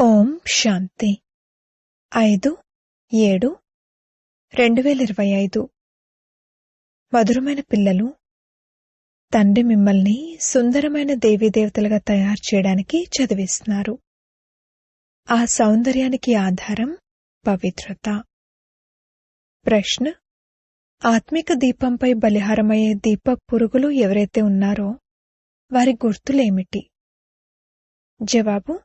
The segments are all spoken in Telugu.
ఓం శాంతి. ఐదు ఏడు రెండు వేల ఇరవై ఐదు. మధురమైన పిల్లలు తండ్రి మిమ్మల్ని సుందరమైన దేవీదేవతలుగా తయారు చేయడానికి చదివిస్తున్నారు. ఆ సౌందర్యానికి ఆధారం పవిత్రత. ప్రశ్న ఆత్మిక దీపంపై బలిహారమయ్యే దీప పురుగులు ఎవరైతే ఉన్నారో వారి గుర్తులేమిటి? జవాబు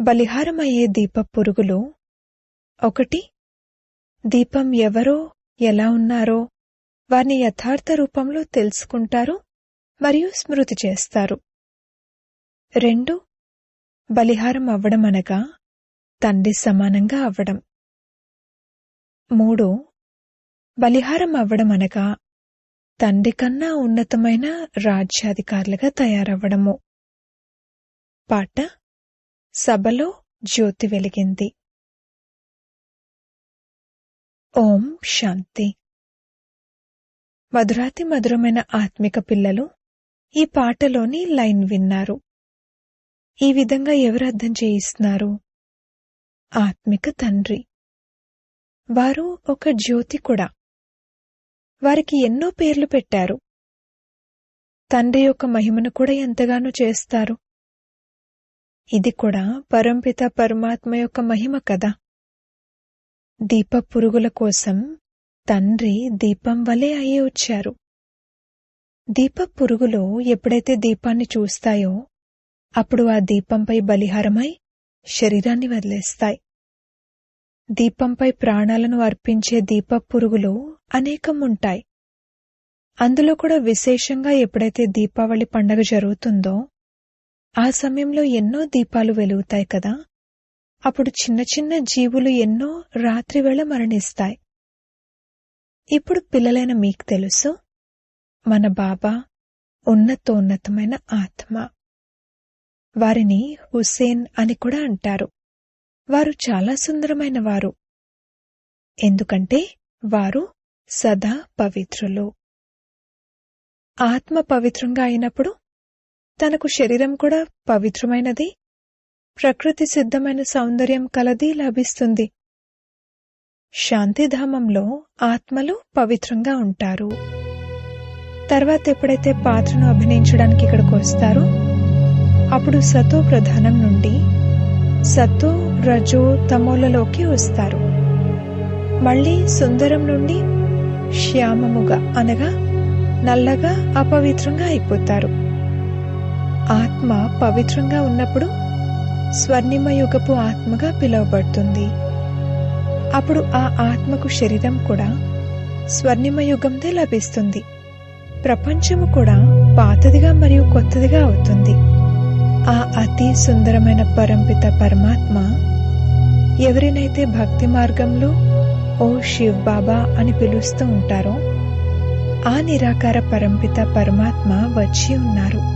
బలిహారమయ్యే దీప పురుగులు ఒకటి దీపం ఎవరో ఎలా ఉన్నారో వారిని యథార్థ రూపంలో తెలుసుకుంటారు మరియు స్మృతి చేస్తారు. రెండు బలిహారం అవ్వడం అనగా తండ్రి సమానంగా అవ్వడం. మూడు బలిహారం అవ్వడం అనగా తండ్రి కన్నా ఉన్నతమైన రాజ్యాధికారులుగా తయారవ్వడము. పాట సభలో జ్యోతి వెలిగింది. ఓం శాంతి. మధురాతి మధురమైన ఆత్మిక పిల్లలు ఈ పాటలోని లైన్ విన్నారు. ఈ విధంగా ఎవరు అర్థం చేయిస్తున్నారు? ఆత్మిక తండ్రి. వారు ఒక జ్యోతి కూడా. వారికి ఎన్నో పేర్లు పెట్టారు. తండ్రి యొక్క మహిమను కూడా ఎంతగానో చేస్తారు. ఇది కూడా పరంపిత పరమాత్మ యొక్క మహిమ కదా. దీప పురుగుల కోసం తండ్రి దీపం వలె అయ్యి వచ్చారు. దీప పురుగులు ఎప్పుడైతే దీపాన్ని చూస్తాయో అప్పుడు ఆ దీపంపై బలిహారమై శరీరాన్ని వదిలేస్తాయి. దీపంపై ప్రాణాలను అర్పించే దీప పురుగులు అనేకం ఉంటాయి అందులో కూడా విశేషంగా ఎప్పుడైతే దీపావళి పండగ జరుగుతుందో ఆ సమయంలో ఎన్నో దీపాలు వెలుగుతాయి కదా. అప్పుడు చిన్న చిన్న జీవులు ఎన్నో రాత్రివేళ మరణిస్తాయి. ఇప్పుడు పిల్లలైన మీకు తెలుసు మన బాబా ఉన్నతోన్నతమైన ఆత్మ. వారిని హుసేన్ అని కూడా అంటారు. వారు చాలా సుందరమైన వారు. ఎందుకంటే వారు సదా పవిత్రులు. ఆత్మ పవిత్రంగా అయినప్పుడు తనకు శరీరం కూడా పవిత్రమైనది. ప్రకృతి సిద్ధమైన సౌందర్యం కలది లభిస్తుంది. శాంతిధామంలో ఆత్మలు పవిత్రంగా ఉంటారు. తర్వాత ఎప్పుడైతే పాత్రను అభినయించడానికి ఇక్కడికి వస్తారో అప్పుడు సతో ప్రధానం నుండి సతో రజో తమోలలోకి వస్తారు. మళ్ళీ సుందరం నుండి శ్యామముగా అనగా నల్లగా అపవిత్రంగా అయిపోతారు. ఆత్మ పవిత్రంగా ఉన్నప్పుడు స్వర్ణిమ యుగపు ఆత్మగా పిలువబడుతుంది. అప్పుడు ఆ ఆత్మకు శరీరం కూడా స్వర్ణిమ యుగందే లభిస్తుంది. ప్రపంచము కూడా పాతదిగా మరియు కొత్తదిగా అవుతుంది. ఆ అతి సుందరమైన పరంపిత పరమాత్మ ఎవరినైతే భక్తి మార్గంలో ఓ శివ్ బాబా అని పిలుస్తూ ఉంటారో ఆ నిరాకార పరంపిత పరమాత్మ వచ్చి ఉన్నారు.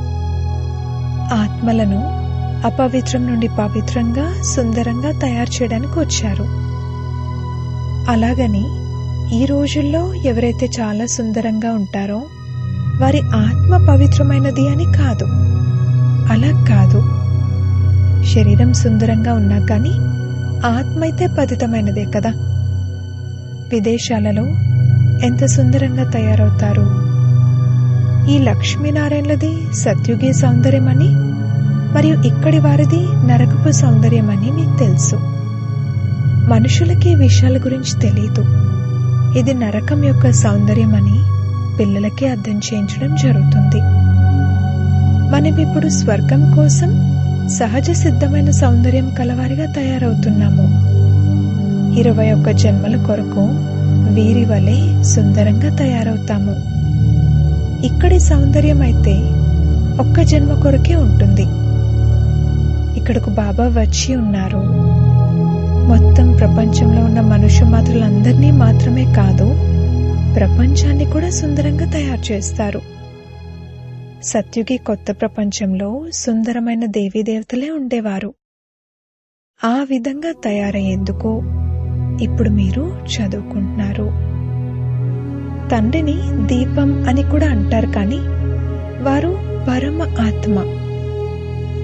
ఆత్మలను అపవిత్రం నుండి పవిత్రంగా సుందరంగా తయారు చేయడానికి వచ్చారు. అలాగని ఈ రోజుల్లో ఎవరైతే చాలా సుందరంగా ఉంటారో వారి ఆత్మ పవిత్రమైనది అని కాదు. అలా కాదు. శరీరం సుందరంగా ఉన్నా కానీ ఆత్మ అయితే పతితమైనదే కదా. విదేశాలలో ఎంత సుందరంగా తయారవుతారు? ఈ లక్ష్మీనారాయణలది సత్యుగి సౌందర్యమని మరియు ఇక్కడి వారిది నరకపు సౌందర్యమని మీకు తెలుసు. మనుషులకి విషయాల గురించి తెలియదు ఇది నరకం యొక్క సౌందర్యమని పిల్లలకి అర్థం చేయించడం జరుగుతుంది. మనం ఇప్పుడు స్వర్గం కోసం సహజ సిద్ధమైన సౌందర్యం కలవారిగా తయారవుతున్నాము. ఇరవై ఒక్క జన్మల కొరకు వీరి వలె సుందరంగా తయారవుతాము. ఇక్కడి సౌందర్యం అయితే ఒక్క జన్మ కొరకే ఉంటుంది. ఇక్కడకు బాబా వచ్చి ఉన్నారు. మొత్తం ప్రపంచంలో ఉన్న మనుష్య మాతృలందరినీ మాత్రమే కాదు ప్రపంచాన్ని కూడా సుందరంగా తయారు చేస్తారు. సత్యుగి కొత్త ప్రపంచంలో సుందరమైన దేవీదేవతలే ఉండేవారు. ఆ విధంగా తయారయ్యేందుకు ఇప్పుడు మీరు చదువుకుంటున్నారు. తండ్రిని దీపం అని కూడా అంటారు కానీ వారు పరమ ఆత్మ.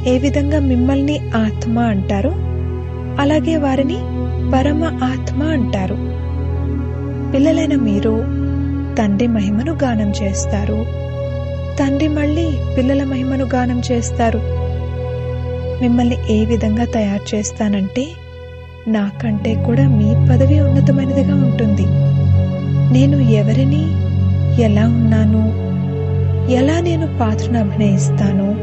ఏ విధంగా మిమ్మల్ని ఆత్మ అంటారో అలాగే వారిని పరమ ఆత్మ అంటారు. పిల్లలైన మీరు తండ్రి మహిమను గానం చేస్తారు. తండ్రి మళ్ళీ పిల్లల మహిమను గానం చేస్తారు. మిమ్మల్ని ఏ విధంగా తయారు చేస్తానంటే నాకంటే కూడా మీ పదవి ఉన్నతమైనదిగా ఉంటుంది. నేను ఎవరిని ఎలా ఉన్నాను ఎలా నేను పాత్రను అభినయిస్తానో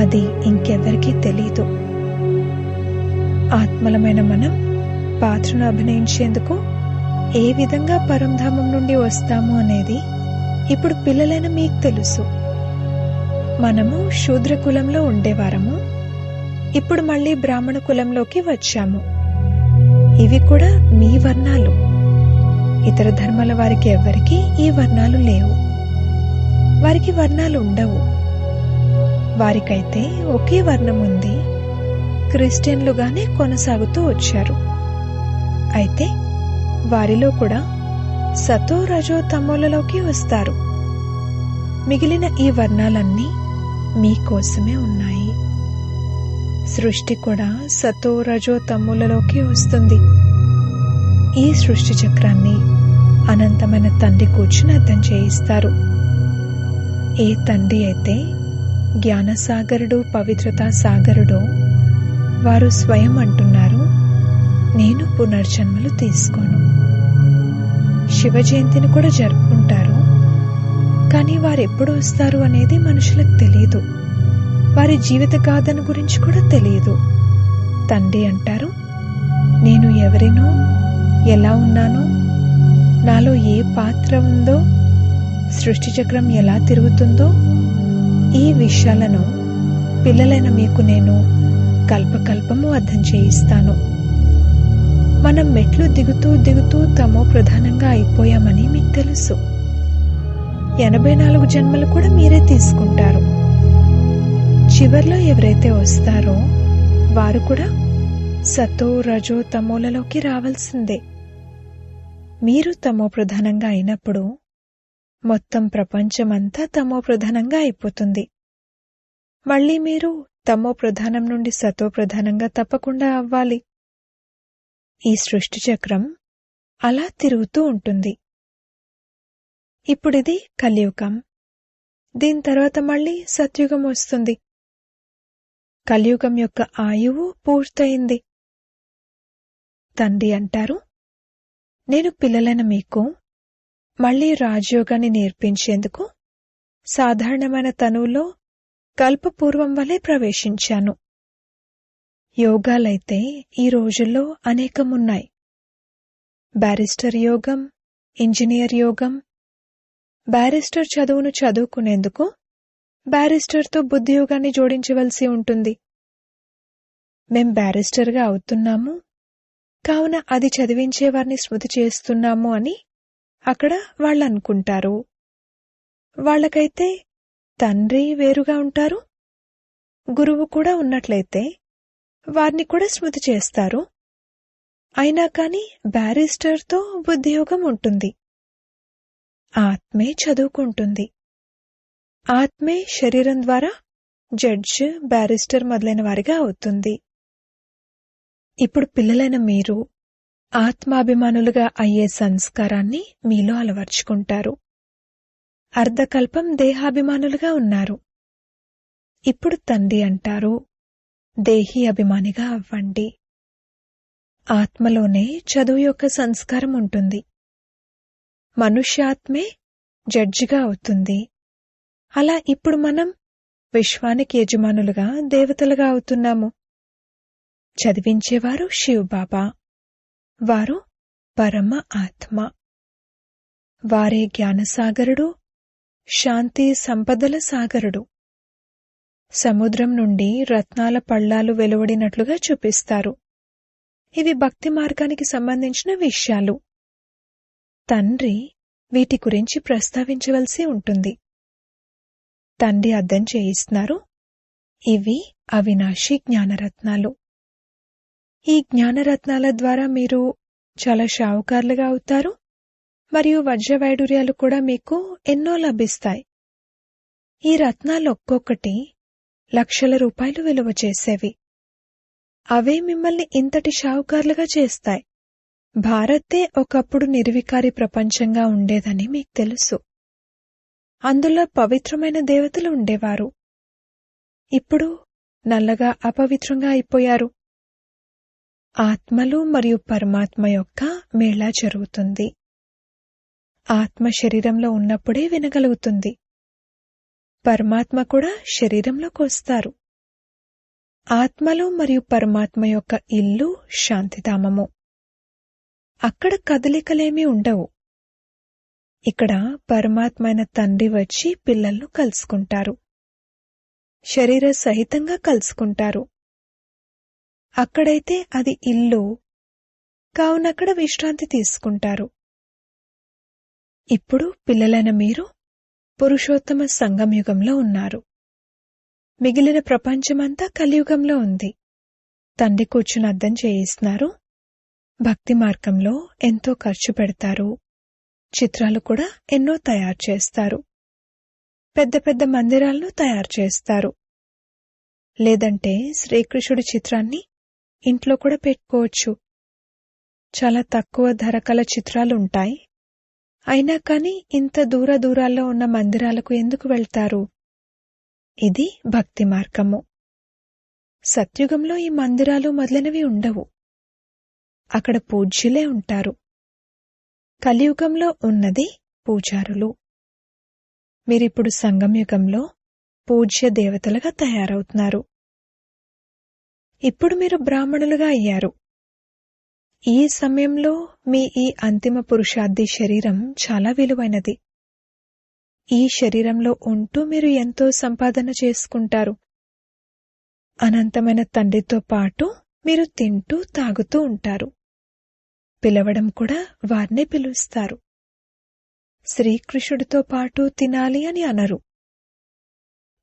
అది ఇంకెవరికీ తెలీదు. ఆత్మలమైన మనం పాత్రను అభినయించేందుకు ఏ విధంగా పరంధామం నుండి వస్తాము అనేది ఇప్పుడు పిల్లలైన మీకు తెలుసు. మనము శూద్ర కులంలో ఉండేవారము ఇప్పుడు మళ్ళీ బ్రాహ్మణ కులంలోకి వచ్చాము. ఇవి కూడా మీ వర్ణాలు. ఇతర ధర్మాల వారికి ఎవ్వరికీ ఈ వర్ణాలు లేవు. వారికి వర్ణాలు ఉండవు. వారికైతే ఒకే వర్ణం ఉంది. క్రిస్టియన్లుగానే కొనసాగుతూ వచ్చారు. అయితే వారిలో కూడా సతో రజో తమోలలోకి వస్తారు. మిగిలిన ఈ వర్ణాలన్నీ మీకోసమే ఉన్నాయి. సృష్టి కూడా సతో రజో తమ్ములలోకి వస్తుంది. ఈ సృష్టి చక్రాన్ని అనంతమైన తండ్రి కూర్చుని అర్థం చేయిస్తారు. ఏ తండ్రి అయితే జ్ఞానసాగరుడు పవిత్రతా సాగరుడో వారు స్వయం అంటున్నారు నేను పునర్జన్మలు తీసుకోను. శివ జయంతిని కూడా జరుపుకుంటారు. కానీ వారు ఎప్పుడు వస్తారు అనేది మనుషులకు తెలియదు వారి జీవిత గాథను గురించి కూడా తెలియదు తండ్రి అంటారు నేను ఎవరినో ఎలా ఉన్నానో నాలో ఏ పాత్ర ఉందో సృష్టి చక్రం ఎలా తిరుగుతుందో ఈ విషయాలను పిల్లలైన మీకు నేను కల్పకల్పము అర్థం చేయిస్తాను. మనం మెట్లు దిగుతూ దిగుతూ తమో ప్రధానంగా అయిపోయామని మీకు తెలుసు. ఎనభై నాలుగు జన్మలు కూడా మీరే తీసుకుంటారు. చివర్లో ఎవరైతే వస్తారో వారు కూడా సతో రజో తమోలలోకి రావాల్సిందే. మీరు తమో ప్రధానంగా అయినప్పుడు మొత్తం ప్రపంచమంతా తమో ప్రధానంగా అయిపోతుంది. మళ్ళీ మీరు తమో ప్రధానం నుండి సతో ప్రధానంగా తప్పకుండా అవ్వాలి. ఈ సృష్టి చక్రం అలా తిరుగుతూ ఉంటుంది. ఇప్పుడిది కలియుగం. దీని తర్వాత మళ్ళీ సత్యుగం వస్తుంది. కలియుగం యొక్క ఆయువు పూర్తయింది. తండ్రి అంటారు నేను పిల్లలైన మీకు మళ్ళీ రాజయోగాన్ని నేర్పించేందుకు సాధారణమైన తనువులో కల్పపూర్వం వలె ప్రవేశించాను. యోగాలైతే ఈ రోజుల్లో అనేకమున్నాయి. బ్యారిస్టర్ యోగం ఇంజనీర్ యోగం బ్యారిస్టర్ చదువును చదువుకునేందుకు బ్యారిస్టర్తో బుద్ధియోగాన్ని జోడించవలసి ఉంటుంది. మేం బ్యారిస్టర్గా అవుతున్నాము. కావున అది చదివించే వారిని స్మృతి చేస్తున్నాము అని అక్కడ వాళ్ళు అనుకుంటారు వాళ్ళకైతే తండ్రి వేరుగా ఉంటారు గురువు కూడా ఉన్నట్లయితే వారిని కూడా స్మృతి చేస్తారు. అయినా కాని బ్యారిస్టర్తో బుద్ధియోగం ఉంటుంది. ఆత్మే చదువుకుంటుంది. ఆత్మే శరీరం ద్వారా జడ్జ్ బ్యారిస్టర్ మొదలైన వారిగా అవుతుంది. ఇప్పుడు పిల్లలైన మీరు ఆత్మాభిమానులుగా అయ్యే సంస్కారాన్ని మీలో అలవర్చుకుంటారు. అర్ధకల్పం దేహాభిమానులుగా ఉన్నారు. ఇప్పుడు తండ్రి అంటారు దేహి అభిమానిగా అవ్వండి. ఆత్మలోనే చదువు యొక్క సంస్కారం ఉంటుంది. మనుష్యాత్మే జడ్జిగా అవుతుంది. అలా ఇప్పుడు మనం విశ్వానికి యజమానులుగా దేవతలుగా అవుతున్నాము. చదివించేవారు శివబాబా. వారు పరమ ఆత్మ. వారే జ్ఞానసాగరుడు శాంతి సంపదల సాగరుడు. సముద్రం నుండి రత్నాల పళ్ళాలు వెలువడినట్లుగా చూపిస్తారు. ఇవి భక్తి మార్గానికి సంబంధించిన విషయాలు. తండ్రి వీటి గురించి ప్రస్తావించవలసి ఉంటుంది. తండ్రి అర్థం చేయిస్తున్నారు ఇవి అవినాశి జ్ఞానరత్నాలు. ఈ జ్ఞానరత్నాల ద్వారా మీరు చాలా షావుకారులుగా అవుతారు మరియు వజ్రవైడూర్యాలు కూడా మీకు ఎన్నో లభిస్తాయి. ఈ రత్నాలు ఒక్కొక్కటి లక్షల రూపాయలు విలువ చేసేవి. అవే మిమ్మల్ని ఇంతటి షావుకారులుగా చేస్తాయి. భారతే ఒకప్పుడు నిర్వికారి ప్రపంచంగా ఉండేదని మీకు తెలుసు. అందులో పవిత్రమైన దేవతలు ఉండేవారు. ఇప్పుడు నల్లగా అపవిత్రంగా అయిపోయారు. ఆత్మలు మరియు పరమాత్మ యొక్క మేళా జరుగుతుంది. ఆత్మ శరీరంలో ఉన్నప్పుడే వినగలుగుతుంది. పరమాత్మ కూడా శరీరంలోకి వస్తారు ఆత్మలు మరియు పరమాత్మ యొక్క ఇల్లు శాంతిధామము. అక్కడ కదలికలేమీ ఉండవు. ఇక్కడ పరమాత్మైన తండ్రి వచ్చి పిల్లలను కలుసుకుంటారు. శరీర సహితంగా కలుసుకుంటారు. అక్కడైతే అది ఇల్లు. కావునక్కడ విశ్రాంతి తీసుకుంటారు. ఇప్పుడు పిల్లలైన మీరు పురుషోత్తమ సంగమయుగంలో ఉన్నారు. మిగిలిన ప్రపంచమంతా కలియుగంలో ఉంది. తండ్రి కూర్చుని అర్థం చేయిస్తున్నారు. భక్తి మార్గంలో ఎంతో ఖర్చు పెడతారు. చిత్రాలు కూడా ఎన్నో తయారు చేస్తారు. పెద్ద పెద్ద మందిరాలను తయారు చేస్తారు. లేదంటే శ్రీకృష్ణుడి చిత్రాన్ని ఇంట్లో కూడా పెట్టుకోవచ్చు. చాలా తక్కువ ధర కల అయినా కానీ ఇంత దూర దూరాల్లో ఉన్న మందిరాలకు ఎందుకు వెళ్తారు? ఇది భక్తి మార్గము. సత్యుగంలో ఈ మందిరాలు మొదలైనవి ఉండవు. అక్కడ పూజ్యులే ఉంటారు. కలియుగంలో ఉన్నది పూజారులు. మీరిప్పుడు సంగమయుగంలో పూజ్య దేవతలుగా తయారవుతున్నారు. ఇప్పుడు మీరు బ్రాహ్మణులుగా అయ్యారు. ఈ సమయంలో మీ ఈ అంతిమ పురుషార్థి శరీరం చాలా విలువైనది. ఈ శరీరంలో ఉంటూ మీరు ఎంతో సంపాదన చేసుకుంటారు. అనంతమైన తండ్రితో పాటు మీరు తింటూ తాగుతూ ఉంటారు. పిలవడం కూడా వారినే పిలుస్తారు. శ్రీకృష్ణుడితో పాటు తినాలి అని అనరు.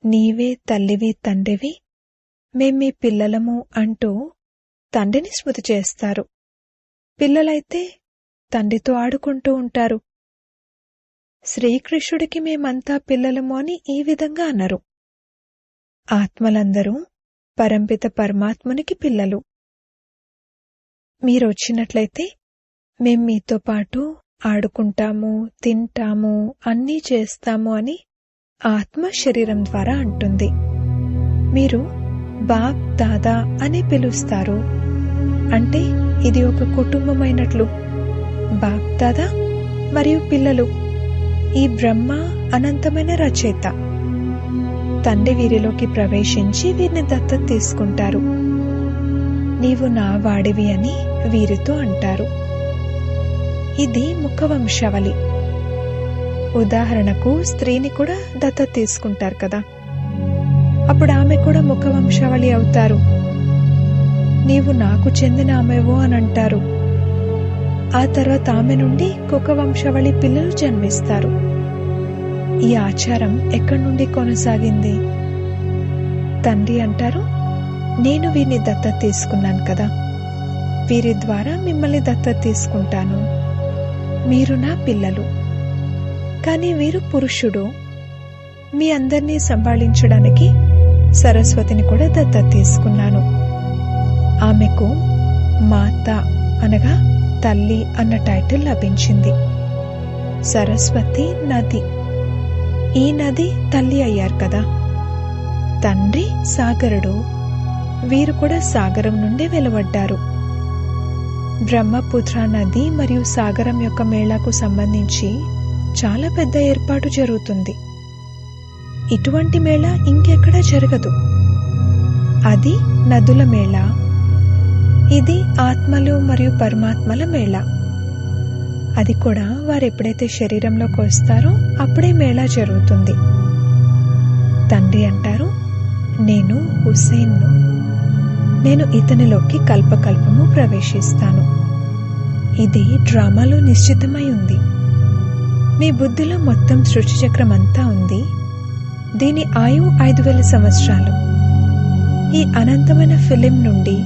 నీవే తల్లివి తండ్రివి మేం మీ పిల్లలము అంటూ తండ్రిని స్మృతి చేస్తారు. పిల్లలైతే తండ్రితో ఆడుకుంటూ ఉంటారు. శ్రీకృష్ణుడికి మేమంతా పిల్లలము అని ఈ విధంగా అన్నారు ఆత్మలందరూ పరంపిత పరమాత్మునికి పిల్లలు. మీరొచ్చినట్లయితే మేం మీతో పాటు ఆడుకుంటాము తింటాము అన్నీ చేస్తాము అని ఆత్మ శరీరం ద్వారా అంటుంది. మీరు బాగ్ దాదా అని పిలుస్తారు. అంటే ఇది ఒక కుటుంబమైనట్లు. బాగ్ దాదా మరియు పిల్లలు. ఈ బ్రహ్మ అనంతమైన రచయిత. తండ్రి వీరిలోకి ప్రవేశించి వీరిని దత్తత తీసుకుంటారు. నీవు నా వాడివి అని వీరితో అంటారు. ఇది ముఖవంశావళి. ఉదాహరణకు స్త్రీని కూడా దత్తత తీసుకుంటారు కదా. అప్పుడు ఆమె కూడా ముఖవంశావళి అవుతారు. నీవు నాకు చెందిన ఆమెవో అని అంటారు. ఆ తర్వాత ఆమె నుండి కుక వంశావళి పిల్లలు జన్మిస్తారు. ఈ ఆచారం ఎక్కడి నుండి కొనసాగింది? తండ్రి అంటారు నేను వీరిని దత్త తీసుకున్నాను కదా. వీరి ద్వారా మిమ్మల్ని దత్తత తీసుకుంటాను. మీరు నా పిల్లలు. కానీ వీరు పురుషుడు. మీ అందరినీ సంభాళించడానికి సరస్వతిని కూడా దత్త తీసుకున్నాను. ఆమెకు మాత అనగా తల్లి అన్న టైటిల్ లభించింది. సరస్వతి నది. ఈ నది తల్లి అయ్యారు కదా. తండ్రి సాగరుడు. వీరు కూడా సాగరం నుండి వెలువడ్డారు. బ్రహ్మపుత్ర నది మరియు సాగరం యొక్క మేళాకు సంబంధించి చాలా పెద్ద ఏర్పాటు జరుగుతుంది. ఇటువంటి మేళ ఇంకెక్కడా జరగదు. అది నదుల మేళ. ఇది ఆత్మలు మరియు పరమాత్మల మేళ. అది కూడా వారు ఎప్పుడైతే శరీరంలోకి వస్తారో అప్పుడే మేళా జరుగుతుంది. తండ్రి అంటారు నేను హుసేన్ను నేను ఇతనిలోకి కల్పకల్పము ప్రవేశిస్తాను. ఇది డ్రామాలో నిశ్చితమై ఉంది. మీ బుద్ధిలో మొత్తం సృష్టి చక్రం అంతా ఉంది. దీని ఆయువు ఐదు వేల సంవత్సరాలు. ఈ అనంతమైన ఫిలిం నుండి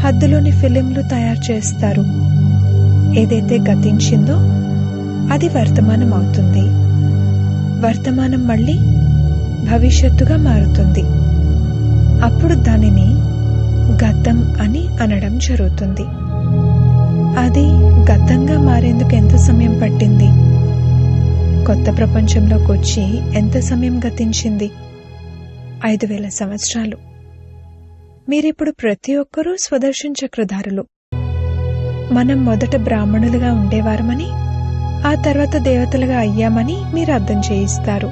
హద్దులోని ఫిలింలు తయారు చేస్తారు. ఏదైతే గతించిందో అది వర్తమానం అవుతుంది. వర్తమానం మళ్ళీ భవిష్యత్తుగా మారుతుంది. అప్పుడు దానిని గతం అని అనడం జరుగుతుంది. అది గతంగా మారేందుకు ఎంత సమయం పట్టింది? కొత్త ప్రపంచంలోకి వచ్చి ఎంత సమయం గతించింది? ఐదు వేల సంవత్సరాలు. మీరిప్పుడు ప్రతి ఒక్కరూ స్వదర్శన చక్రధారులు. మనం మొదట బ్రాహ్మణులుగా ఉండేవారమని ఆ తర్వాత దేవతలుగా అయ్యామని మీరు అర్థం చేయిస్తారు.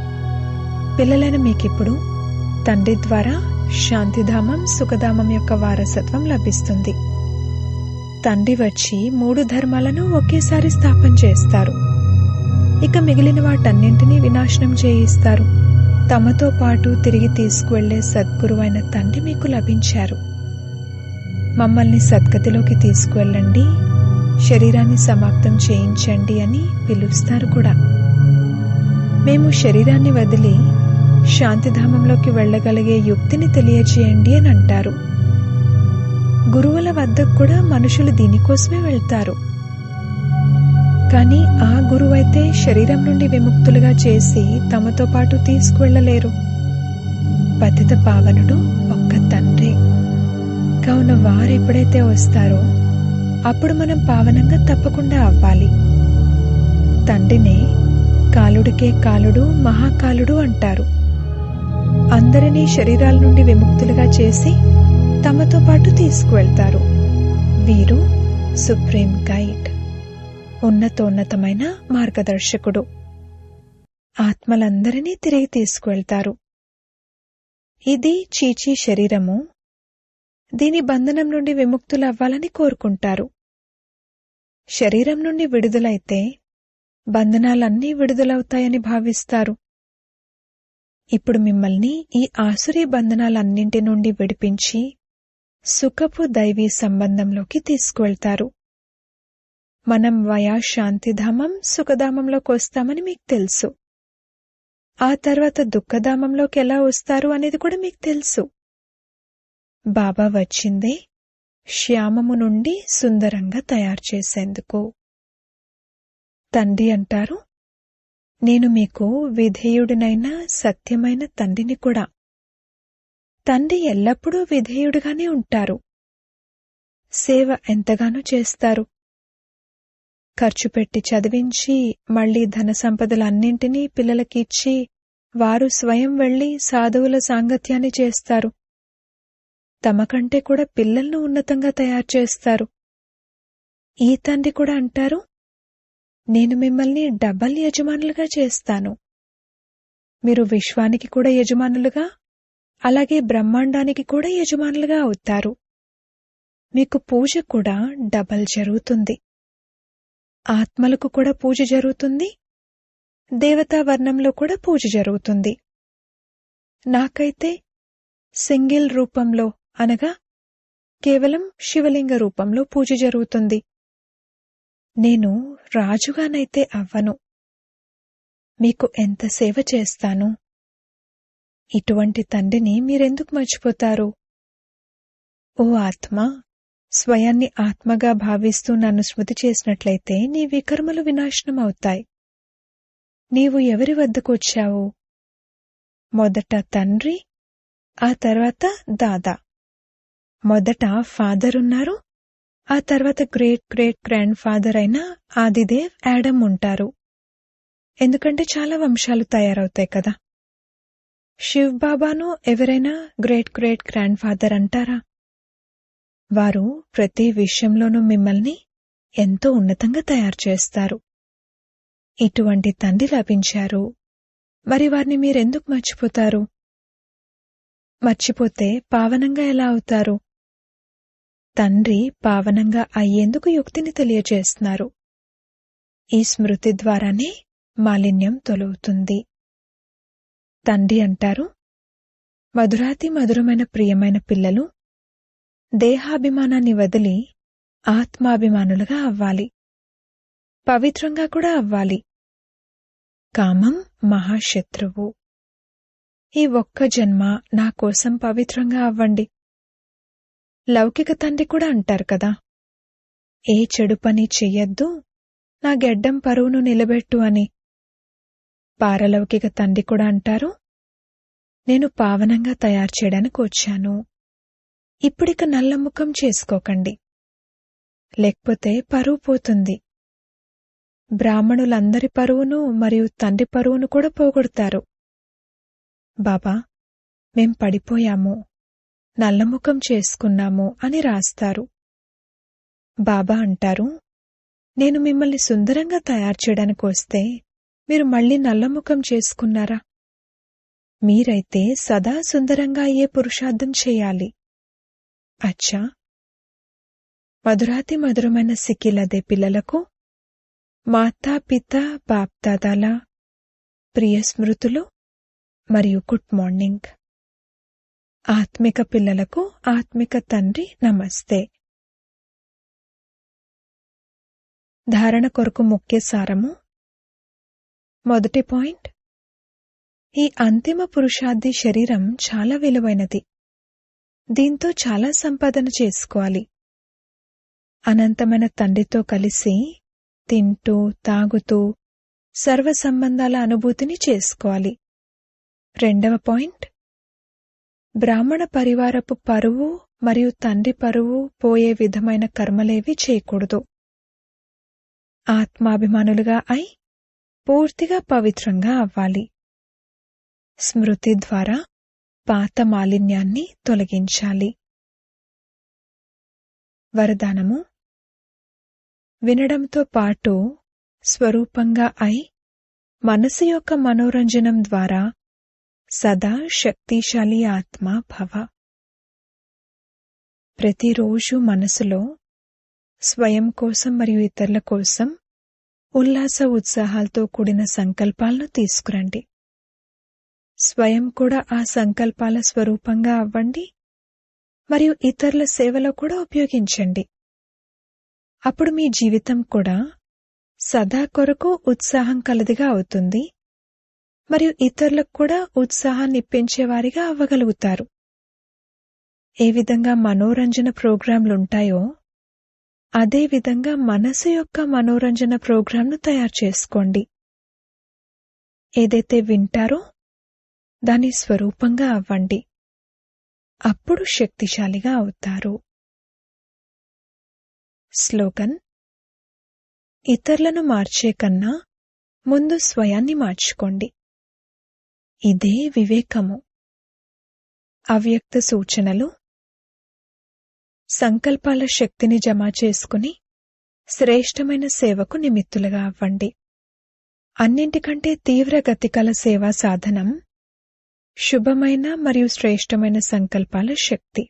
పిల్లలైన మీకిప్పుడు తండ్రి ద్వారా శాంతిధామం సుఖధామం యొక్క వారసత్వం లభిస్తుంది. తండ్రి వచ్చి మూడు ధర్మాలను ఒకేసారి స్థాపన చేస్తారు. ఇక మిగిలిన వాటన్నింటినీ వినాశనం చేయిస్తారు. తమతో పాటు తిరిగి తీసుకువెళ్ళే సద్గురువైన తండ్రి మీకు లభించారు. మమ్మల్ని సద్గతిలోకి తీసుకువెళ్ళండి. శరీరాన్ని సమాప్తం చేయించండి అని పిలుస్తారు కూడా. మేము శరీరాన్ని వదిలి శాంతిధామంలోకి వెళ్ళగలిగే యుక్తిని తెలియజేయండి అని అంటారు. గురువుల వద్దకు కూడా మనుషులు దీనికోసమే వెళ్తారు. కానీ ఆ గురువైతే శరీరం నుండి విముక్తులుగా చేసి తమతో పాటు తీసుకువెళ్ళలేరు. పతిత పావనుడు ఒక్క తండ్రి. కావున వారెప్పుడైతే వస్తారో అప్పుడు మనం పావనంగా తప్పకుండా అవ్వాలి. తండ్రినే కాలుడికే కాలుడు మహాకాలుడు అంటారు. అందరినీ శరీరాల నుండి విముక్తులుగా చేసి తమతో పాటు తీసుకువెళ్తారు. వీరు సుప్రీం గైడ్. ఉన్నతోన్నతమైన మార్గదర్శకుడు. ఆత్మలందరినీ తిరిగి తీసుకువెళ్తారు. ఇది చీచీ శరీరము. దీని బంధనం నుండి విముక్తులవ్వాలని కోరుకుంటారు. శరీరం నుండి విడుదలైతే బంధనాలన్నీ విడుదలవుతాయని భావిస్తారు. ఇప్పుడు మిమ్మల్ని ఈ ఆసురీ బంధనాలన్నింటి నుండి విడిపించి సుఖపు దైవీ సంబంధంలోకి తీసుకువెళ్తారు. మనం వయా శాంతిధామం సుఖధామంలోకి వస్తామని మీకు తెలుసు. ఆ తర్వాత దుఃఖధామంలోకి ఎలా వస్తారు అనేది కూడా మీకు తెలుసు. బాబా వచ్చిందే శ్యామము నుండి సుందరంగా తయారు చేసేందుకు. తండ్రి అంటారు నేను మీకు విధేయుడినైన సత్యమైన తండ్రిని కూడా. తండ్రి ఎల్లప్పుడూ విధేయుడుగానే ఉంటారు. సేవ ఎంతగానో చేస్తారు. ఖర్చు పెట్టి చదివించి మళ్ళీ ధన సంపదలన్నింటినీ పిల్లలకిచ్చి వారు స్వయం వెళ్ళి సాధువుల సాంగత్యాన్ని చేస్తారు. తమకంటే కూడా పిల్లలను ఉన్నతంగా తయారు చేస్తారు. ఈ తండ్రి కూడా అంటారు నేను మిమ్మల్ని డబల్ యజమానులుగా చేస్తాను. మీరు విశ్వానికి కూడా యజమానులుగా అలాగే బ్రహ్మాండానికి కూడా యజమానులుగా అవుతారు. మీకు పూజ కూడా డబల్ జరుగుతుంది. ఆత్మలకు కూడా పూజ జరుగుతుంది. దేవతా వర్ణంలో కూడా పూజ జరుగుతుంది. నాకైతే సింగిల్ రూపంలో అనగా కేవలం శివలింగ రూపంలో పూజ జరుగుతుంది. నేను రాజుగానైతే అవ్వను. మీకు ఎంత సేవ చేస్తాను? ఇటువంటి తండ్రిని మీరెందుకు మర్చిపోతారు? ఓ ఆత్మ స్వయాన్ని ఆత్మగా భావిస్తూ నన్ను స్మృతి చేసినట్లయితే నీ వికర్మలు వినాశనం అవుతాయి నీవు ఎవరి వద్దకు వచ్చావు? మొదట తండ్రి ఆ తర్వాత దాదా. మొదట ఫాదర్ ఉన్నారు ఆ తర్వాత గ్రేట్ గ్రేట్ గ్రాండ్ ఫాదర్ అయిన ఆదిదేవ్ యాడమ్ ఉంటారు. ఎందుకంటే చాలా వంశాలు తయారవుతాయి కదా. శివ్ బాబాను ఎవరైనా గ్రేట్ గ్రేట్ గ్రాండ్ ఫాదర్ అంటారా? వారు ప్రతి విషయంలోనూ మిమ్మల్ని ఎంతో ఉన్నతంగా తయారు చేస్తారు. ఇటువంటి తండ్రి లభించారు. మరి వారిని మీరెందుకు మర్చిపోతారు? మర్చిపోతే పావనంగా ఎలా అవుతారు? తండ్రి పావనంగా అయ్యేందుకు యుక్తిని తెలియజేస్తున్నారు. ఈ స్మృతి ద్వారానే మాలిన్యం తొలగుతుంది. తండ్రి అంటారు మధురాతి మధురమైన ప్రియమైన పిల్లలు దేహాభిమానాన్ని వదిలి ఆత్మాభిమానులుగా అవ్వాలి. పవిత్రంగా కూడా అవ్వాలి. కామం మహాశత్రువు. ఈ ఒక్క జన్మ నా కోసం పవిత్రంగా అవ్వండి. లౌకిక తండ్రి కూడా అంటారు కదా ఏ చెడు పని చెయ్యొద్దు నా గెడ్డం పరువును నిలబెట్టు అని. పారలౌకిక తండ్రి కూడా అంటారు నేను పావనంగా తయారు చేయడానికి వచ్చాను. ఇప్పుడిక నల్లముఖం చేసుకోకండి. లేకపోతే పరువు పోతుంది. బ్రాహ్మణులందరి పరువును మరియు తండ్రి పరువును కూడా పోగొడతారు. బాబా మేం పడిపోయాము. నల్లముఖం చేసుకున్నాము అని రాస్తారు. బాబా అంటారు నేను మిమ్మల్ని సుందరంగా తయారు చేయడానికి వస్తే మీరు మళ్ళీ నల్లముఖం చేసుకున్నారా? మీరైతే సదా సుందరంగా అయ్యే పురుషార్థం చేయాలి? అచ్చా? మధురాతి మధురమైన సిక్కిలదే పిల్లలకు మాతా పిత బాప్దాదాల ప్రియ స్మృతులు మరియు గుడ్ మార్నింగ్. ఆత్మిక పిల్లలకు ఆత్మిక తండ్రి నమస్తే. ధారణ కొరకు ముఖ్య సారము. మొదటి పాయింట్. ఈ అంతిమ పురుషార్థి శరీరం చాలా విలువైనది. దీంతో చాలా సంపాదన చేసుకోవాలి. అనంతమైన తండ్రితో కలిసి తింటూ తాగుతూ సర్వ సంబంధాల అనుభూతిని చేసుకోవాలి. రెండవ పాయింట్. బ్రాహ్మణ పరివారపు పరువు మరియు తండ్రి పరువు పోయే విధమైన కర్మలేవి చేయకూడదు. ఆత్మాభిమానులుగా అయి పూర్తిగా పవిత్రంగా అవ్వాలి. స్మృతి ద్వారా పాత మాలిన్యాన్ని తొలగించాలి. వరదానము. వినడంతో పాటు స్వరూపంగా అయి మనసు యొక్క మనోరంజనం ద్వారా సదా శక్తిశాలి ఆత్మ భవ. ప్రతిరోజు మనసులో స్వయం కోసం మరియు ఇతరుల కోసం ఉల్లాస ఉత్సాహాలతో కూడిన సంకల్పాలను తీసుకురండి. స్వయం కూడా ఆ సంకల్పాల స్వరూపంగా అవ్వండి మరియు ఇతరుల సేవలో కూడా ఉపయోగించండి. అప్పుడు మీ జీవితం కూడా సదా కొరకు ఉత్సాహం కలదిగా అవుతుంది మరియు ఇతరులకు కూడా ఉత్సాహాన్ని ఇప్పించేవారిగా అవ్వగలుగుతారు. ఏ విధంగా మనోరంజన ప్రోగ్రాంలుంటాయో అదే విధంగా మనసు యొక్క మనోరంజన ప్రోగ్రాంను తయారు చేసుకోండి. ఏదైతే వింటారో దాని స్వరూపంగా అవ్వండి. అప్పుడు శక్తిశాలిగా అవుతారు. స్లోగన్ ఇతరులను మార్చే కన్నా ముందు స్వయాన్ని మార్చుకోండి. ఇదే వివేకము. అవ్యక్త సూచనలు. సంకల్పాల శక్తిని జమ చేసుకుని శ్రేష్టమైన సేవకు నిమిత్తులుగా అవ్వండి. అన్నింటికంటే తీవ్ర గతికల సేవా సాధనం శుభమైన మరియు శ్రేష్టమైన సంకల్పాల శక్తి.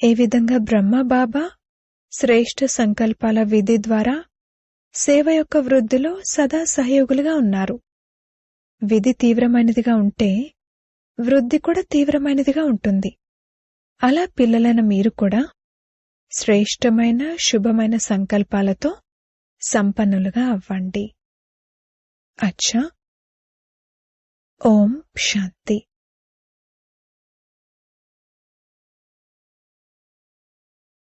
ఏ విధంగా బ్రహ్మ బాబా శ్రేష్ఠ సంకల్పాల విధి ద్వారా సేవ యొక్క వృద్ధిలో సదా సహయోగులుగా ఉన్నారు. విధి తీవ్రమైనదిగా ఉంటే వృద్ధి కూడా తీవ్రమైనదిగా ఉంటుంది. అలా పిల్లలైన మీరు కూడా శ్రేష్టమైన శుభమైన సంకల్పాలతో సంపన్నులుగా అవ్వండి. అచ్చా! ఓం శాంతి